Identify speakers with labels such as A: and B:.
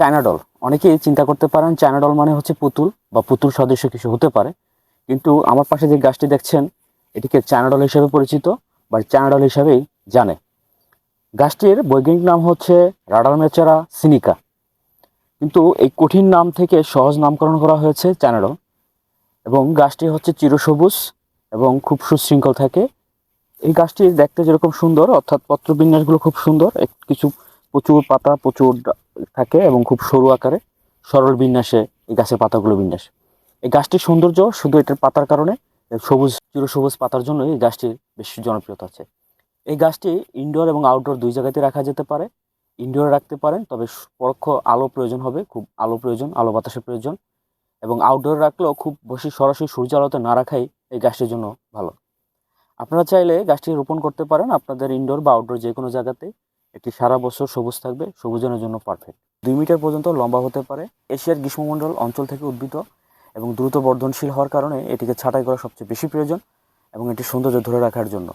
A: চায়নাডল অনেকেই চিন্তা করতে পারেন চায়নাডল মানে হচ্ছে পুতুল বা পুতুল সদৃশ্য কিছু হতে পারে। কিন্তু আমার পাশে যে গাছটি দেখছেন, এটিকে চায়নাডল হিসেবে পরিচিত বা চায়নাডল হিসেবেই জানে। গাছটির বৈজ্ঞানিক নাম হচ্ছে রাডারমেচারা সিনিকা। কিন্তু এই কঠিন নাম থেকে সহজ নামকরণ করা হয়েছে চায়নাডল এবং গাছটি হচ্ছে চিরসবুজ এবং খুব সুশৃঙ্খল থাকে। এই গাছটি দেখতে যেরকম সুন্দর, অর্থাৎ পত্রবিন্যাসগুলো খুব সুন্দর। কিছু প্রচুর পাতা, প্রচুর থাকে এবং খুব সরু আকারে। সরল বিন্যাসে এই গাছের পাতাগুলো বিন্যাস। এই গাছটির সৌন্দর্য শুধু এটার পাতার কারণে, সবুজ, চিরসবুজ পাতার জন্য এই গাছটির বেশি জনপ্রিয়তা আছে। এই গাছটি ইনডোর এবং আউটডোর দুই জায়গাতে রাখা যেতে পারে। ইনডোরে রাখতে পারেন, তবে পরোক্ষ আলো প্রয়োজন হবে, খুব আলো প্রয়োজন, আলো বাতাসের প্রয়োজন। এবং আউটডোরে রাখলেও খুব বেশি সরাসরি সূর্য আলোতে না রাখাই এই গাছটির জন্য ভালো। আপনারা চাইলে গাছটি রোপণ করতে পারেন আপনাদের ইনডোর বা আউটডোর যে কোনো জায়গাতে। এটি সারা বছর সবুজ থাকবে সবুজনের জন্য পারফেক্ট দুই মিটার পর্যন্ত লম্বা হতে পারে। এশিয়ার গ্রীষ্মমণ্ডল অঞ্চল থেকে উদ্ভিদ এবং দ্রুত বর্ধনশীল হওয়ার কারণে এটিকে ছাঁটাই করা সবচেয়ে বেশি প্রয়োজন এবং এটি সৌন্দর্য ধরে রাখার জন্য।